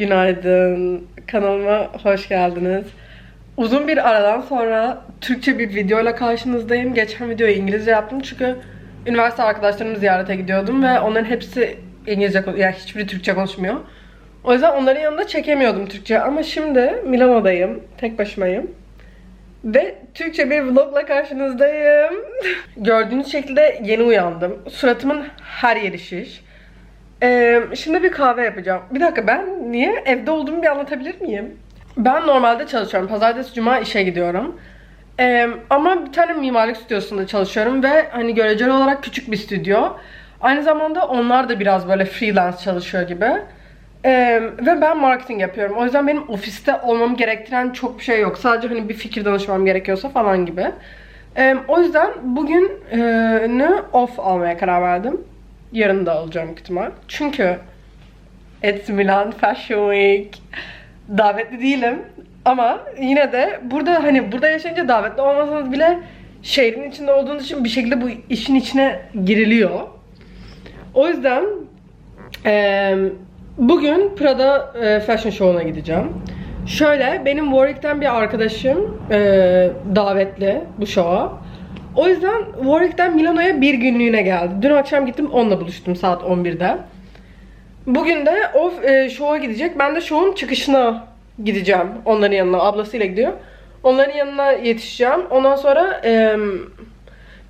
Günaydın. Kanalıma hoş geldiniz. Uzun bir aradan sonra Türkçe bir videoyla karşınızdayım. Geçen videoyu İngilizce yaptım çünkü üniversite arkadaşlarımı ziyarete gidiyordum ve onların hepsi İngilizce. Yani hiçbiri Türkçe konuşmuyor. O yüzden onların yanında çekemiyordum Türkçe. Ama şimdi Milano'dayım. Tek başımayım. Ve Türkçe bir vlogla karşınızdayım. Gördüğünüz şekilde yeni uyandım. Suratımın her yeri şiş. Ee, şimdi bir kahve yapacağım. Bir dakika ben niye evde olduğumu bir anlatabilir miyim? Ben normalde çalışıyorum. Pazartesi, cuma işe gidiyorum. Ee, ama bir tane mimarlık stüdyosunda çalışıyorum ve hani göreceli olarak küçük bir stüdyo. Aynı zamanda onlar da biraz böyle freelance çalışıyor gibi. Ee, ve ben marketing yapıyorum. O yüzden benim ofiste olmam gerektiren çok bir şey yok. Sadece hani bir fikir danışmam gerekiyorsa falan gibi. Ee, o yüzden bugün ne off almaya karar verdim. Yarın da alacağım büyük ihtimal. Çünkü It's Milan Fashion Week. Davetli değilim. Ama yine de burada hani burada yaşayınca davetli olmasanız bile şehrin içinde olduğunuz için bir şekilde bu işin içine giriliyor. O yüzden eee, bugün Prada e, Fashion Show'una gideceğim. Şöyle benim Warwick'ten bir arkadaşım e, davetli bu şova. O yüzden Warwick'ten Milano'ya bir günlüğüne geldi. Dün akşam gittim onunla buluştum saat 11'de. Bugün de o e, şova gidecek. Ben de şovun çıkışına gideceğim. Onların yanına. Ablasıyla gidiyor. Onların yanına yetişeceğim. Ondan sonra e,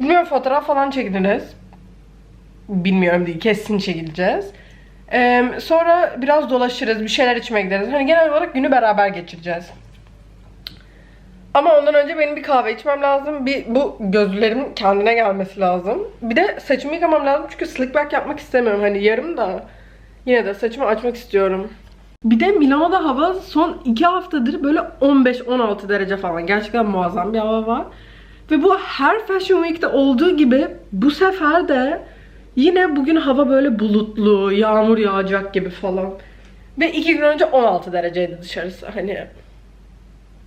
bilmiyorum fotoğraf falan çekiliriz. Bilmiyorum değil. Kesin çekileceğiz. E, sonra biraz dolaşırız. Bir şeyler içmeye gideriz. Hani genel olarak günü beraber geçireceğiz. Ama ondan önce benim bir kahve içmem lazım. Bir bu gözlerimin kendine gelmesi lazım. Bir de saçımı yıkamam lazım çünkü slick back yapmak istemiyorum. Hani yarım da yine de saçımı açmak istiyorum. Bir de Milano'da hava son 2 haftadır böyle 15-16 derece falan. Gerçekten muazzam bir hava var. Ve bu her Fashion Week'te olduğu gibi bu sefer de yine bugün hava böyle bulutlu, yağmur yağacak gibi falan. Ve 2 gün önce 16 dereceydi dışarısı. Hani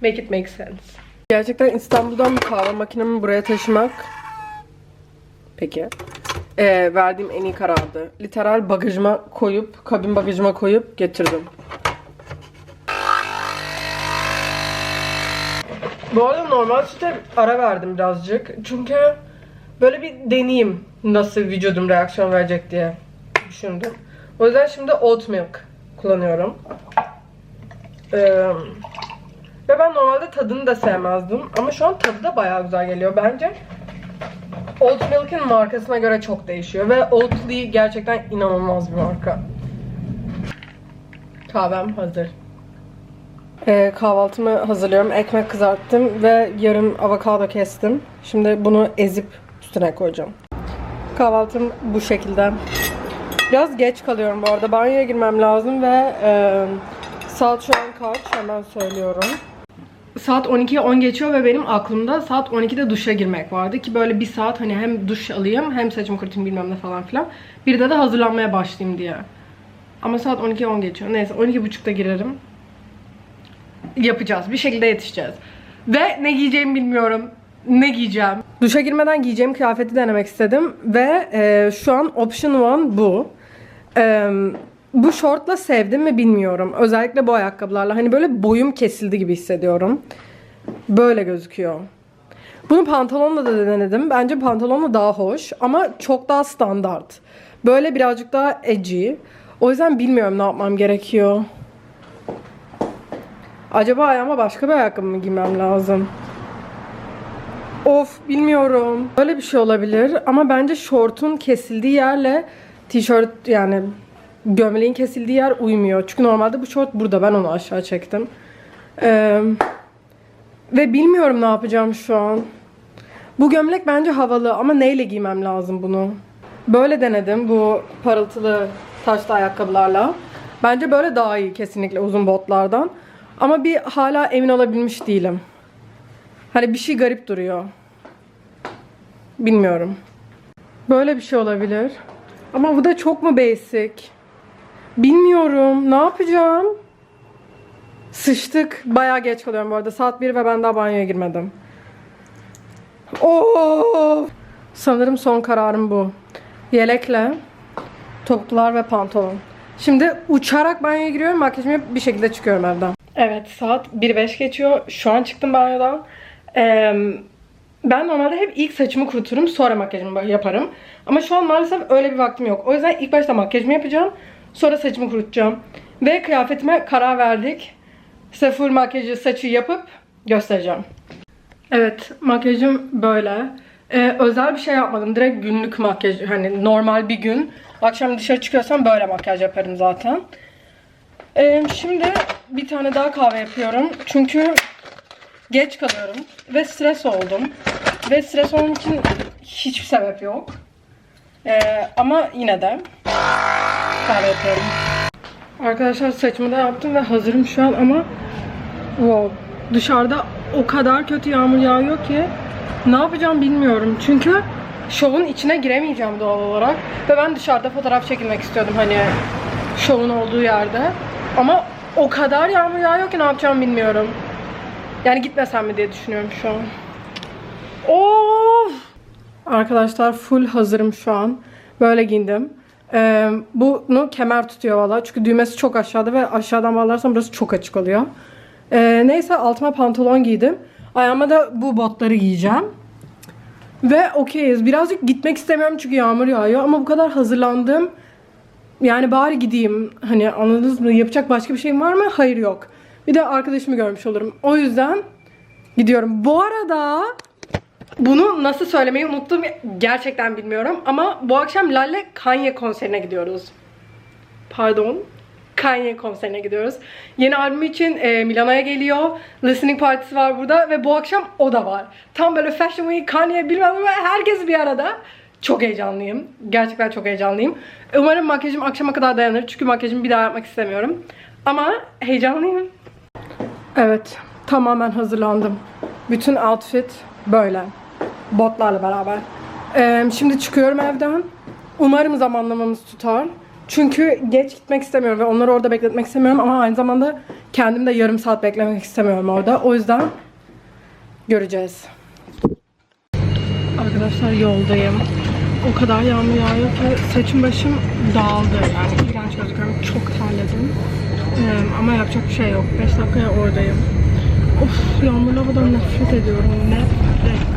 Make it make sense. Gerçekten İstanbul'dan bu kahve makinemi buraya taşımak peki ee, verdiğim en iyi karardı. Literal bagajıma koyup, kabin bagajıma koyup getirdim. Bu arada normal süte ara verdim birazcık. Çünkü böyle bir deneyeyim nasıl vücudum reaksiyon verecek diye düşündüm. O yüzden şimdi oat milk kullanıyorum. Ee, ve ben normalde tadını da sevmezdim. Ama şu an tadı da bayağı güzel geliyor bence. Oat Milk'in markasına göre çok değişiyor. Ve Oatly gerçekten inanılmaz bir marka. Kahvem hazır. Ee, kahvaltımı hazırlıyorum. Ekmek kızarttım ve yarım avokado kestim. Şimdi bunu ezip üstüne koyacağım. Kahvaltım bu şekilde. Biraz geç kalıyorum bu arada. Banyoya girmem lazım ve e, saat şu an kaç hemen söylüyorum. Saat 12'ye 10 geçiyor ve benim aklımda saat 12'de duşa girmek vardı ki böyle bir saat hani hem duş alayım hem saçımı kurutayım bilmem ne falan filan. Bir de de hazırlanmaya başlayayım diye. Ama saat 12'ye 10 geçiyor. Neyse 12.30'da girerim. Yapacağız. Bir şekilde yetişeceğiz. Ve ne giyeceğimi bilmiyorum. Ne giyeceğim? Duşa girmeden giyeceğim kıyafeti denemek istedim. Ve e, şu an option one bu. Eee bu şortla sevdim mi bilmiyorum. Özellikle bu ayakkabılarla. Hani böyle boyum kesildi gibi hissediyorum. Böyle gözüküyor. Bunu pantolonla da denedim. Bence pantolonla daha hoş. Ama çok daha standart. Böyle birazcık daha edgy. O yüzden bilmiyorum ne yapmam gerekiyor. Acaba ayağıma başka bir ayakkabı mı giymem lazım? Of bilmiyorum. Böyle bir şey olabilir. Ama bence şortun kesildiği yerle tişört yani gömleğin kesildiği yer uymuyor. Çünkü normalde bu şort burada. Ben onu aşağı çektim. Ee, ve bilmiyorum ne yapacağım şu an. Bu gömlek bence havalı ama neyle giymem lazım bunu? Böyle denedim bu parıltılı taşlı ayakkabılarla. Bence böyle daha iyi kesinlikle uzun botlardan. Ama bir hala emin olabilmiş değilim. Hani bir şey garip duruyor. Bilmiyorum. Böyle bir şey olabilir. Ama bu da çok mu basic? Bilmiyorum. Ne yapacağım? Sıçtık. Bayağı geç kalıyorum bu arada. Saat 1 ve ben daha banyoya girmedim. Oo! Sanırım son kararım bu. Yelekle, topuklar ve pantolon. Şimdi uçarak banyoya giriyorum. Makyajımı bir şekilde çıkıyorum evden. Evet saat 1.05 geçiyor. Şu an çıktım banyodan. Ee, ben normalde hep ilk saçımı kuruturum sonra makyajımı yaparım. Ama şu an maalesef öyle bir vaktim yok. O yüzden ilk başta makyajımı yapacağım. Sonra saçımı kurutacağım. Ve kıyafetime karar verdik. Full makyajı saçı yapıp göstereceğim. Evet makyajım böyle. Ee, özel bir şey yapmadım. Direkt günlük makyaj. Hani normal bir gün. Akşam dışarı çıkıyorsam böyle makyaj yaparım zaten. Ee, şimdi bir tane daha kahve yapıyorum. Çünkü geç kalıyorum. Ve stres oldum. Ve stres olmam için hiçbir sebep yok. Ee, ama yine de yapıyorum. Arkadaşlar saçımı da yaptım ve hazırım şu an ama wow, dışarıda o kadar kötü yağmur yağıyor ki ne yapacağım bilmiyorum. Çünkü şovun içine giremeyeceğim doğal olarak. Ve ben dışarıda fotoğraf çekilmek istiyordum hani şovun olduğu yerde. Ama o kadar yağmur yağıyor ki ne yapacağımı bilmiyorum. Yani gitmesem mi diye düşünüyorum şu an. Of! Arkadaşlar full hazırım şu an. Böyle giyindim. Ee, bunu kemer tutuyor valla. Çünkü düğmesi çok aşağıda ve aşağıdan bağlarsam burası çok açık oluyor. Ee, neyse altıma pantolon giydim. Ayağıma da bu botları giyeceğim. Ve okeyiz. Birazcık gitmek istemiyorum çünkü yağmur yağıyor. Ama bu kadar hazırlandım. Yani bari gideyim. Hani anladınız mı? Yapacak başka bir şeyim var mı? Hayır yok. Bir de arkadaşımı görmüş olurum. O yüzden gidiyorum. Bu arada bunu nasıl söylemeyi unuttum gerçekten bilmiyorum. Ama bu akşam Lalle Kanye konserine gidiyoruz. Pardon. Kanye konserine gidiyoruz. Yeni albümü için e, Milano'ya geliyor. Listening partisi var burada ve bu akşam o da var. Tam böyle Fashion Week, Kanye bilmem ne herkes bir arada. Çok heyecanlıyım. Gerçekten çok heyecanlıyım. Umarım makyajım akşama kadar dayanır. Çünkü makyajımı bir daha yapmak istemiyorum. Ama heyecanlıyım. Evet. Tamamen hazırlandım. Bütün outfit böyle. Botlarla beraber. Ee, şimdi çıkıyorum evden. Umarım zamanlamamız tutar. Çünkü geç gitmek istemiyorum ve onları orada bekletmek istemiyorum ama aynı zamanda kendim de yarım saat beklemek istemiyorum orada. O yüzden göreceğiz. Arkadaşlar yoldayım. O kadar yağmur yağıyor ki saçım başım dağıldı. Yani iğrenç gözüküyorum. Çok terledim. Ee, ama yapacak bir şey yok. 5 dakikaya oradayım. Of yağmurlu havadan nefret ediyorum. Nefret.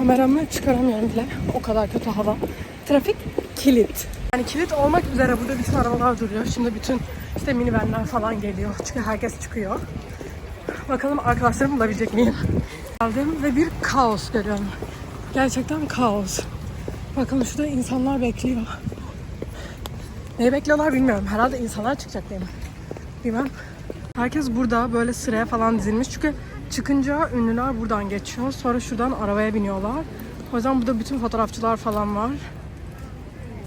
Kameramı çıkaramıyorum bile. O kadar kötü hava. Trafik kilit. Yani kilit olmak üzere burada bütün arabalar duruyor. Şimdi bütün işte minivanlar falan geliyor. Çünkü herkes çıkıyor. Bakalım arkadaşlarımı bulabilecek miyim? Geldim ve bir kaos görüyorum. Gerçekten kaos. Bakın şurada insanlar bekliyor. Neyi bekliyorlar bilmiyorum. Herhalde insanlar çıkacak değil mi? Bilmem. Herkes burada böyle sıraya falan dizilmiş. Çünkü çıkınca ünlüler buradan geçiyor. Sonra şuradan arabaya biniyorlar. O yüzden burada bütün fotoğrafçılar falan var.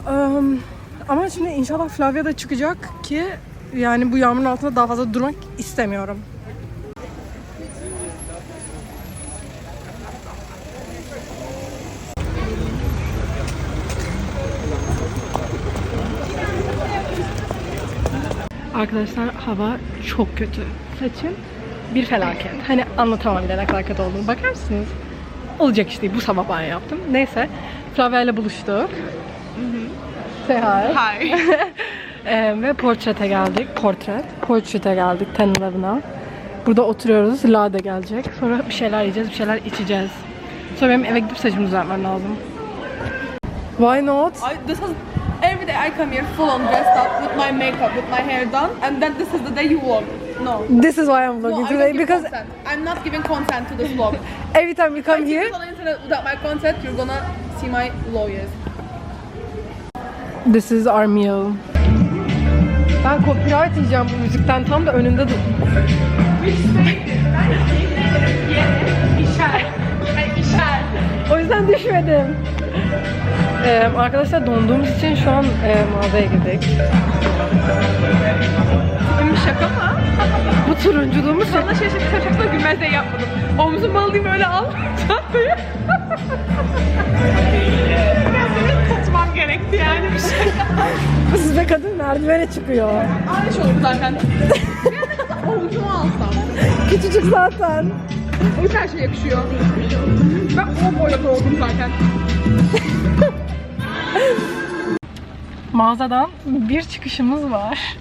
Eee, ama şimdi inşallah Flavia da çıkacak ki yani bu yağmurun altında daha fazla durmak istemiyorum. Arkadaşlar hava çok kötü. Saçım bir felaket. Hani anlatamam bile ne kötü olduğunu. Bakar mısınız? Olacak işte bu sabah banyo yaptım. Neyse. Flavia ile buluştuk. Say hi. Hi. Ee, ve portrete geldik. Portret. Portrete geldik evine. Burada oturuyoruz. Lade gelecek. Sonra bir şeyler yiyeceğiz, bir şeyler içeceğiz. Sonra benim eve gidip saçımı düzeltmem lazım. Why not? I, this is every day I come here full on dressed up with my makeup, with my hair done, and then this is the day you vlog. No. This is why I'm No, vlogging I today because consent. I'm not giving consent to this vlog. every time you come If here, on the internet without my consent, you're gonna see my lawyers. This is our meal. Ben copyright yiyeceğim bu müzikten tam da önünde dur. o yüzden düşmedim. Ee, arkadaşlar donduğumuz için şu an e, mağazaya girdik. Benim şaka mı? Bu turunculuğumuz Sana şaşırtıp şaşırtıp gülmezse yapmadım. Omzum alayım öyle al. Çantayı. Biraz beni tutmam gerekti yani bir şey. Size kadın merdivene çıkıyor. Aynı şey olur zaten. Omzumu alsam. Küçücük zaten. O yüzden her şey yakışıyor. Ben o boyda doğdum zaten. Mağazadan bir çıkışımız var.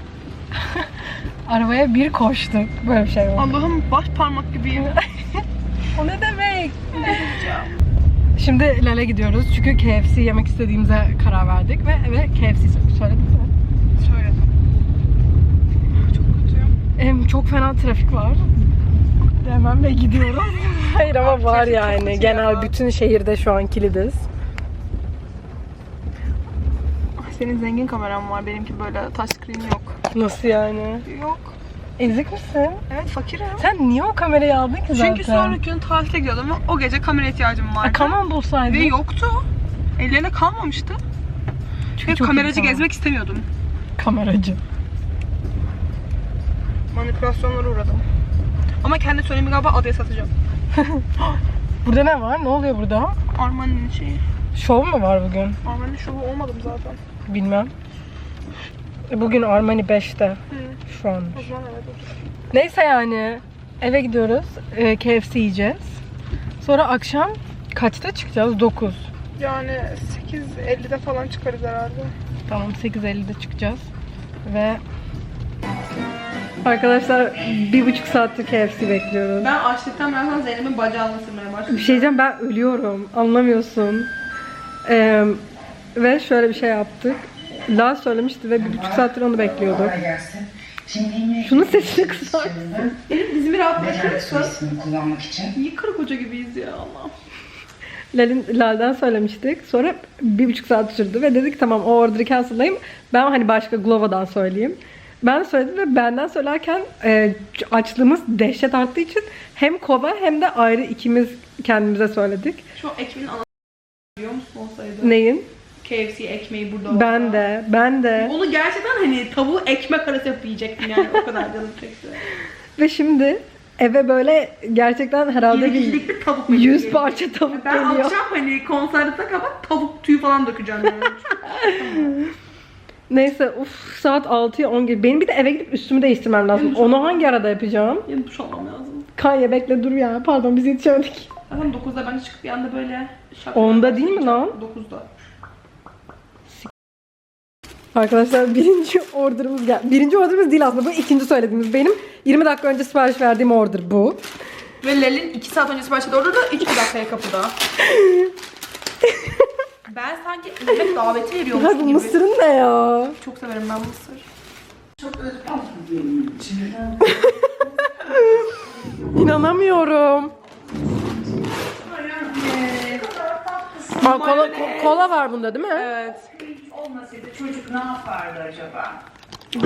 Arabaya bir koştuk. Böyle bir şey var. Allah'ım baş parmak gibiyim. O ne demek? Şimdi Lale gidiyoruz çünkü KFC yemek istediğimize karar verdik ve eve KFC söyledik mi? Söyledim. Çok kötüyüm. Em, çok fena trafik var. Hemen ve gidiyoruz. Hayır ama var yani. Genel bütün şehirde şu an kilidiz. Senin zengin kameran var. Benimki böyle touchscreen yok. Nasıl yani? Yok. Ezik misin? Evet fakirim. Sen niye o kamerayı aldın ki zaten? Çünkü sonraki gün tatile gidiyordum ve o gece kamera ihtiyacım vardı. E, Canon bulsaydın. Ve yoktu. Ellerine kalmamıştı. Hep çok kameracı tamam. gezmek istemiyordum. Kameracı. Manipülasyonlara uğradım. Ama kendi söylemi galiba adaya satacağım. Burada ne var? Ne oluyor burada? Armani'nin şeyi. Şov mu var bugün? Armani'nin şovu olmadım zaten. Bilmem. E, Bugün Armani 5'te. Hı. Şu an. Neyse yani. Eve gidiyoruz. E, KFC yiyeceğiz. Sonra akşam kaçta çıkacağız? 9. Yani 8.50'de falan çıkarız herhalde. Tamam 8.50'de çıkacağız. Ve Arkadaşlar bir buçuk saattir KFC bekliyoruz. Ben açlıktan birazdan Zeynep'in bacağını ısırmaya başladım. Bir şey diyeceğim ben ölüyorum. Anlamıyorsun. Ee, ve şöyle bir şey yaptık. La söylemişti ve bir buçuk saattir onu bekliyorduk. Kolay gelsin. Şimdi yemeğe Şunu sesini kısar. Dizimi rahat neden bırakırsa ismini kullanmak için iyi karı koca gibiyiz ya Allah. Lal'in, Lal'den söylemiştik. Sonra bir buçuk saat sürdü ve dedik tamam o order'ı cancel'layayım. Ben hani başka Glovo'dan söyleyeyim. Ben söyledim ve benden söylerken e, açlığımız dehşet arttığı için hem kova hem de ayrı ikimiz kendimize söyledik. Şu ekmeğin anası biliyor musun olsaydı? Neyin? KFC ekmeği burada olsa. Ben de, ben de. Onu gerçekten hani tavuğu ekmek arası yapıp yiyecektim yani o kadar canım çekti. Ve şimdi eve böyle gerçekten herhalde 20 bir tavuk 100 geliyor. parça tavuk Ben geliyor. akşam hani konserde kapat tavuk tüyü falan dökeceğim yani. Neyse uf saat 6'ya 10 gibi. Benim bir de eve gidip üstümü değiştirmem lazım. Benim Onu hangi arada yapacağım? Yeni duş almam lazım. Kanye bekle dur ya. Pardon biz yetişemedik. Zaten 9'da ben çıkıp bir anda böyle şak Onda değil mi lan? 9'da. Arkadaşlar birinci orderımız geldi. Birinci orderımız değil aslında bu ikinci söylediğimiz. Benim 20 dakika önce sipariş verdiğim order bu. Ve Lel'in 2 saat önce sipariş orada da 2 dakikaya kapıda. ben sanki yemek daveti veriyormuş Ya bu gibi. mısırın ne ya? Çok severim ben mısır. İnanamıyorum. Aa, kola, ko- kola var bunda değil mi? Evet. Olmasaydı çocuk ne yapardı acaba?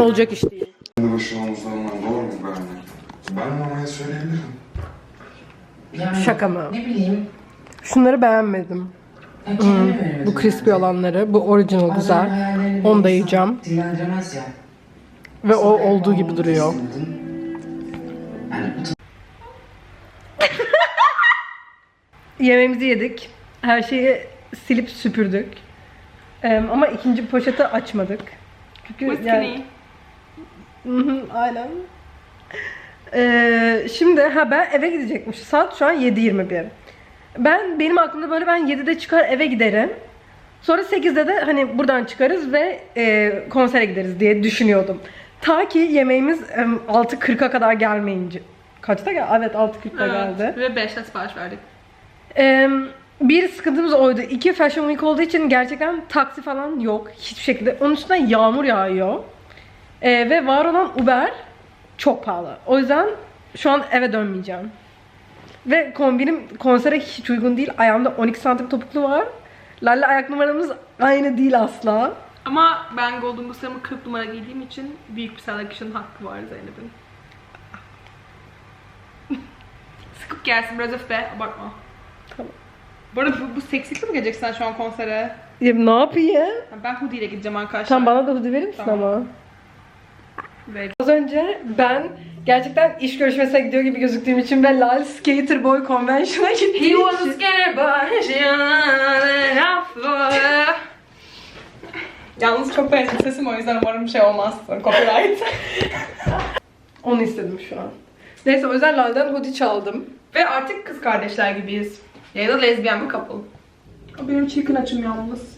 Olacak iş değil. Kendi başına omuzlarından doğru mu vermek? Ben mamaya söyleyebilirim. Yani Şaka mı? Ne bileyim. Şunları beğenmedim. ben kendime veremedim Bu crispy yani. olanları. Bu original güzel. Onu da yiyeceğim. Dillendiremez ya. Ve o olduğu gibi duruyor. Yani bu Yemeğimizi yedik. Her şeyi silip süpürdük. Ama ikinci poşeti açmadık. Çünkü hı, Aynen. Ee, şimdi ha ben eve gidecekmiş. Saat şu an 7.21. Ben benim aklımda böyle ben 7'de çıkar eve giderim. Sonra 8'de de hani buradan çıkarız ve e, konsere gideriz diye düşünüyordum. Ta ki yemeğimiz em, 6.40'a kadar gelmeyince. Kaçta geldi? Evet 6.40'da geldi. Ve 5'te sipariş verdik. Ee, bir sıkıntımız oydu. İki Fashion Week olduğu için gerçekten taksi falan yok. Hiçbir şekilde. Onun üstünden yağmur yağıyor. Ee, ve var olan Uber çok pahalı. O yüzden şu an eve dönmeyeceğim. Ve kombinim konsere hiç uygun değil. Ayağımda 12 santim topuklu var. Lale ayak numaramız aynı değil asla. Ama ben Golden Goose'larımı 40 numara giydiğim için büyük bir selection hakkı var Zeynep'in. Sıkıp gelsin biraz öf be abartma. Bu arada bu, bu seksilikle mi geleceksin sen şu an konsere? Ya ne yapayım? Ben hoodie ile gideceğim arkadaşlar. Sen bana da hoodie verir misin Tamam. ama? Ve Az önce ben gerçekten iş görüşmesine gidiyor gibi gözüktüğüm için ve Lal Skater Boy Convention'a gittiğim He was için scared by Yalnız benziyor sesim o yüzden umarım şey olmazsın. Copyright. onu istedim şu an. Neyse o yüzden Lal'den hoodie çaldım. Ve artık kız kardeşler gibiyiz. Ya da lezbiyen bir couple. Benim çirkin açım yalnız.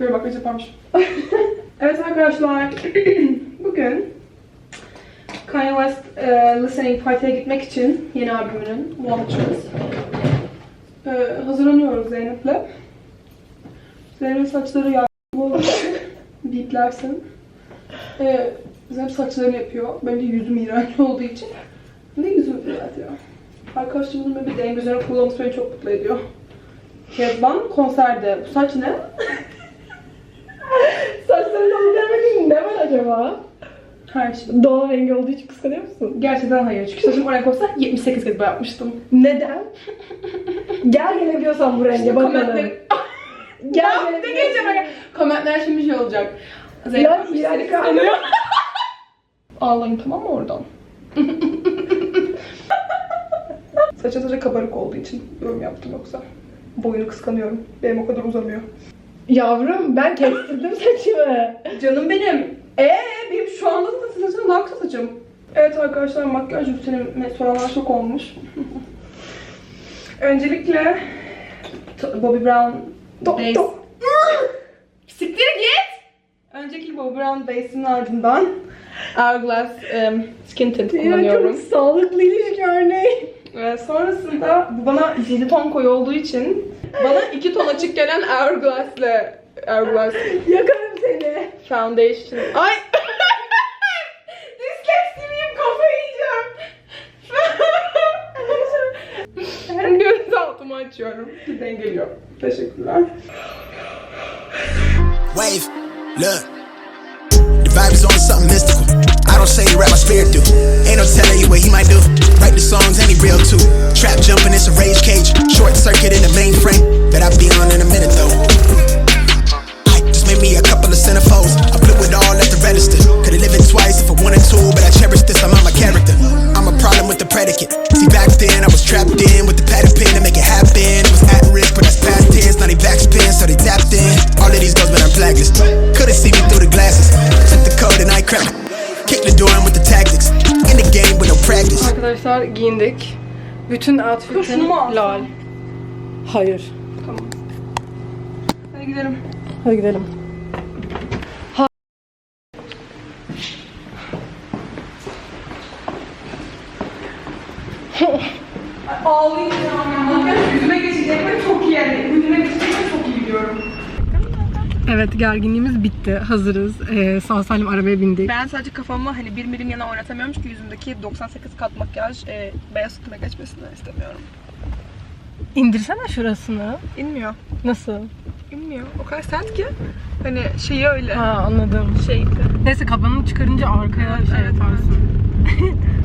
Böyle bak yaparmış. evet arkadaşlar. Bugün Kanye West e, Listening Party'ye gitmek için yeni albümünün Watchers. E, hazırlanıyoruz Zeynep'le. Zeynep'in saçları yağmurlu biplersin. E, Zeynep saçlarını yapıyor. Benim de yüzüm iğrenç olduğu için ne yüzüm düzeltiyor. Arkadaşlarımın böyle bir denge üzerine kullanması beni çok mutlu ediyor. Kezban konserde. Bu saç ne? Saçlarından bilemedim ne var acaba? Her şey. Doğal rengi olduğu için kıskanıyor musun? Gerçekten hayır. Çünkü saçım oraya koysa 78 kez boyatmıştım. Neden? Gel gelebiliyorsan bu renge bakalım. Komentler... Gel aga? Komentler şimdi şey olacak. Zeynep Ya, seni kıskanıyor. Ağlayın tamam mı oradan? Sadece kabarık olduğu için yorum yaptım yoksa. Boyunu kıskanıyorum. Benim o kadar uzamıyor. Yavrum ben kestirdim saçımı. Canım benim. Ee benim şu anda da saçım daha kısa saçım. Evet arkadaşlar makyaj rutinime soranlar çok olmuş. Öncelikle Bobbi Brown base. Siktir git! Öncelikle Bobbi Brown base'in ardından Hourglass um, Skin Tint kullanıyorum. sağlıklı ilişki örneği. Ve sonrasında bu bana 7 ton koyu olduğu için bana 2 ton açık gelen Hourglass'le Hourglass Yakarım seni. Foundation. Ay! Disleksiyim kafayı yiyeceğim. Göz altımı açıyorum. Bir dengeliyor. Teşekkürler. Wave, look. The vibe is on something mystical. Don't say the rap, my spirit through. Ain't no telling you what he might do. Write the songs and he real too. Trap jumping, it's a rage cage. Short circuit in the mainframe. Bet I'll be on in a minute though. I just made me a couple of centerfolds. I flip with all at the register. Could've lived it twice if I wanted to, but I cherish this. I'm on my character. I'm a problem with the predicate. See, back then I was trapped in with the padded pen to make it happen. It was at risk, but that's past tense. Now they backspin, so they tapped in. All of these girls, but I'm blacklist. Couldn't see me through the glasses. Took the code and I cracked. Kick the door in with the tactics. In the game with no practice. Arkadaşlar giyindik. Bütün outfit'in Şunu mu alsam? lal. Hayır. Tamam. Hadi gidelim. Hadi gidelim. Ağlayacağım ya. Makyaj yüzüme geçecek ve çok iyi yani. Yüzüme geçecek ve çok iyi biliyorum. Evet gerginliğimiz bitti. Hazırız. Ee, sağ salim arabaya bindik. Ben sadece kafamı hani bir milim yana oynatamıyorum çünkü yüzümdeki 98 kat makyaj e, beyaz üstüme geçmesini istemiyorum. İndirsene şurasını. İnmiyor. Nasıl? İnmiyor. O kadar sert ki. Hani şeyi öyle. Ha anladım. Şeydi. Neyse kafanı çıkarınca arkaya şey evet, yaparsın.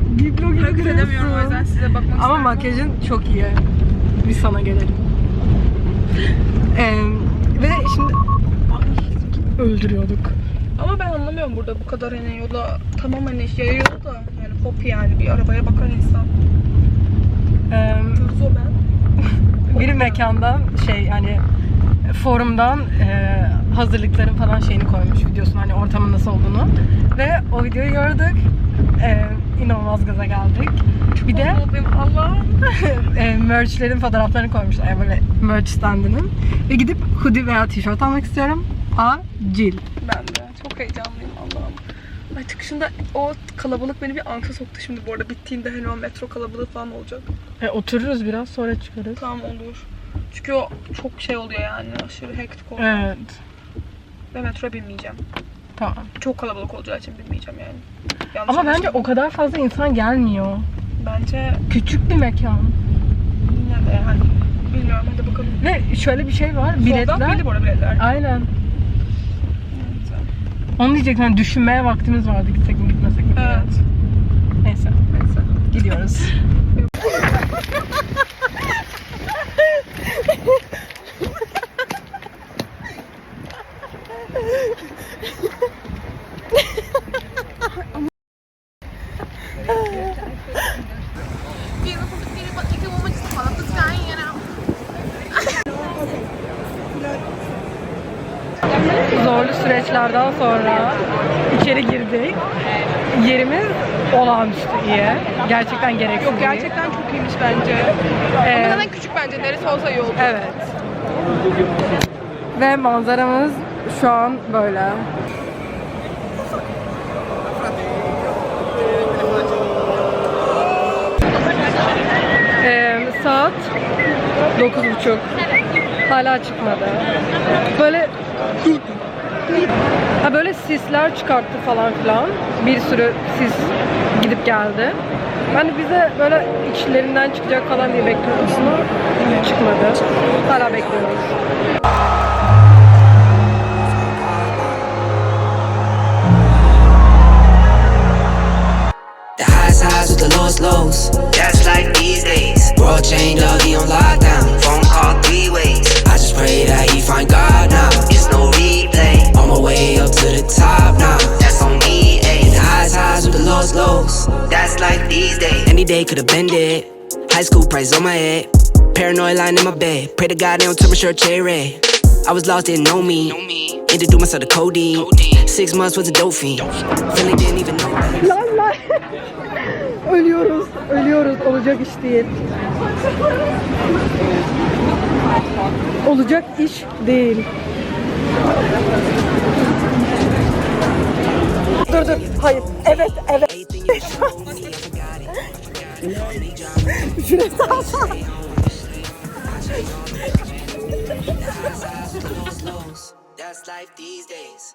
Biblo gibi Hareket edemiyorum o yüzden size bakmak Ama makyajın çok iyi. Biz sana gelelim. Ee, ve şimdi öldürüyorduk. Ama ben anlamıyorum burada bu kadar hani yola tamam hani yayıyor da yani hop yani bir arabaya bakan insan. Ee, Zor ben. bir mekandan şey hani forumdan e, hazırlıkların falan şeyini koymuş videosunu hani ortamın nasıl olduğunu ve o videoyu gördük. E, inanılmaz gaza geldik. Bir de Allah'ım. e, merchlerin fotoğraflarını koymuşlar yani böyle merch standının. Ve gidip hoodie veya tişört almak istiyorum. Acil. Ben de çok heyecanlıyım Allah'ım. Ay çıkışında o kalabalık beni bir anka soktu şimdi bu arada bittiğinde hani o metro kalabalığı falan olacak. E, otururuz biraz sonra çıkarız. Tamam olur. Çünkü o çok şey oluyor yani aşırı hektik oluyor. Evet. Ve metro binmeyeceğim. Tamam. Çok kalabalık olacağı için binmeyeceğim yani. Yanlış Ama bence o kadar fazla insan gelmiyor. Bence Küçük bir mekan. yine de yani bilmiyorum hadi bakalım. Ve şöyle bir şey var. Sold out Biletler... bu arada biletler? Aynen. Onu diyecektim. Hani düşünmeye vaktimiz vardı. Gitsek mi gitmesek mi. Evet. Neyse. Neyse. Gidiyoruz. Süreçlerden sonra içeri girdik. Yerimiz olağanüstü iyi. Gerçekten gereksiz Yok gerçekten çok iyiymiş bence. Ee, Ama zaten küçük bence. Neresi olsa iyi olur. Evet. Ve manzaramız şu an böyle. Ee, saat 9.30. Hala çıkmadı. Böyle ha böyle sisler çıkarttı falan filan. Bir sürü sis gidip geldi. Ben de bize böyle içlerinden çıkacak falan diye bekliyordum ama çıkmadı. Hala bekliyoruz. Lows. That's like these days. World change, dog, he on lockdown. Phone call three ways. I just pray that he find God now. It's no replay. My way up to the top now. That's on me, ayy. The highs highs with the lowest lows. That's like these days. Any day could have been it. High school price on my head. Paranoid lying in my bed. Pray to God they don't turn my shirt cherry red. I was lost, didn't know me. Introduced myself to codeine. Six months was a dope fiend. Really didn't even know that. Lan lan. ölüyoruz, ölüyoruz. Olacak iş değil. Olacak iş değil. Dur dur. Hayır. Evet, evet. Şurası sağ That's life these days.